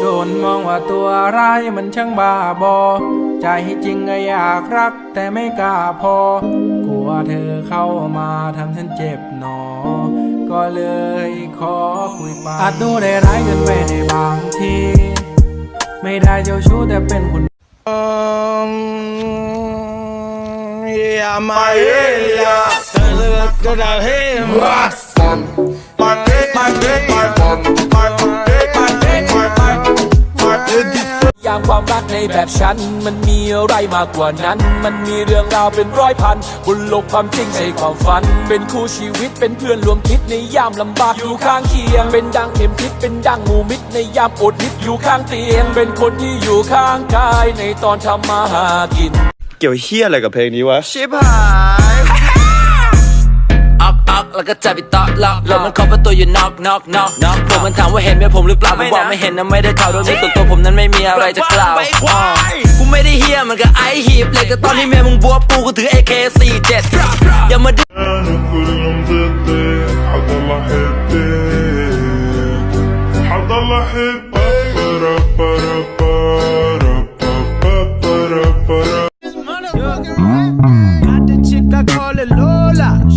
โดนมองว่าตัวร้ายมันช่างบ้าบอ ใจจริงก็อยากรักแต่ไม่กล้าพอ กลัวเธอเข้ามาทำฉันเจ็บหนอ ก็เลยขอคุยไปอาจดูได้ร้ายเกินไปในบางที ไม่ได้เจ้าชู้แต่เป็นคน Yeah, my area. Good out here. fun. My dick, dick. ยามความรักในแบบฉัน มันมีอะไรมากกว่านั้น มันมีเรื่องราวเป็นร้อยพันบนโลกความจริงใช่ความฝัน เป็นคู่ชีวิตเป็นเพื่อนรวมคิดในยามลำบากอยู่ข้างเคียง เป็นดังเข็มทิศเป็นดังหมูมิตรในยามอดนิดอยู่ข้างเตียง เป็นคนที่อยู่ข้างกายในตอนทำมาหากิน เกี่ยวเฮียอะไรกับเพลงนี้วะ ชิบหายอักอัก แล้วก็ใจไปตอกล็อกแล้วมันเคาะประตูอยู่นอกนอกนอกนอกพวมันถามว่าเห็นไหมผมหรือเปล่าผมบอกไม่เห็นนะไม่ได้ข่าวโดยมีส่วนตัวผมนั้นไม่มีอะไรจะกล่าวกูไม่ได้เฮียมันก็ไอหีบเลยก็ตอนที่แม่มึงบวบปูก็ถือ AK47 อย่ามาดิ้น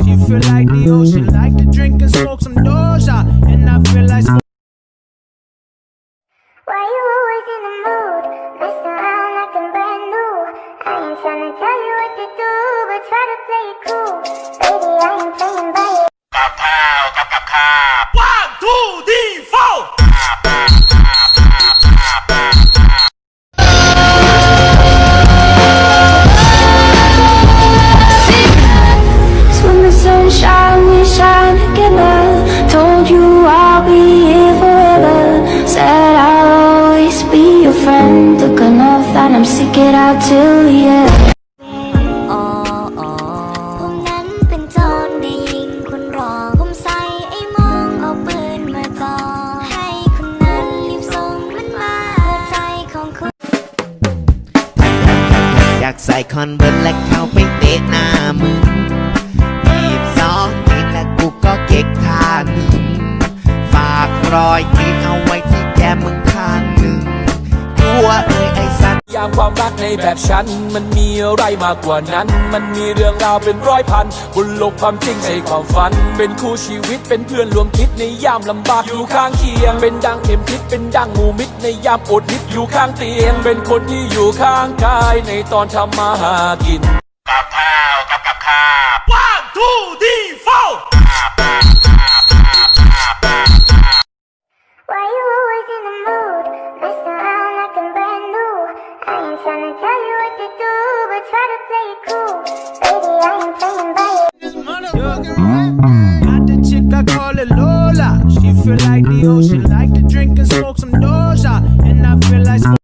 She feel like the ocean, like to drink and smoke some Doja. And I feel like Why you always in the mood? Mess around I'm brand new. I ain't tryna tell you what to do, but try to play it cool. Baby, I ain't playing it out till the end. ผมนั้นเป็นโจรได้ยิงคนรอ ผมใส่ไอ้โมงเอาปืนมาจ่อให้คนนั้นรีบส่งมันมาหัวใจของคุณ อยากใส่คอนเวิร์ตและเข้าไปเตะหน้ามึงยีบสองนิดและกูก็เก๊กท่าหนึ่ง ฝากรอยยิ้มเอาไว้ที่แก้มมึงข้างหนึ่งกลัวเอ้ยไอ้สัตว์ยามความรักในแบบฉัน มันมีอะไรมากกว่านั้น มันมีเรื่องราวเป็นร้อยพัน บนโลกความจริงใช่ความฝัน เป็นคู่ชีวิตเป็นเพื่อนรวมคิดในยามลำบากอยู่ข้างเคียง เป็นดังเข็มทิศเป็นดังหมูมิตรในยามอดนิดอยู่ข้างเตียง เป็นคนที่อยู่ข้างกายในตอนทำมาหากิน One, two, three, feel like the ocean, like to drink and smoke some Doja. And I feel like.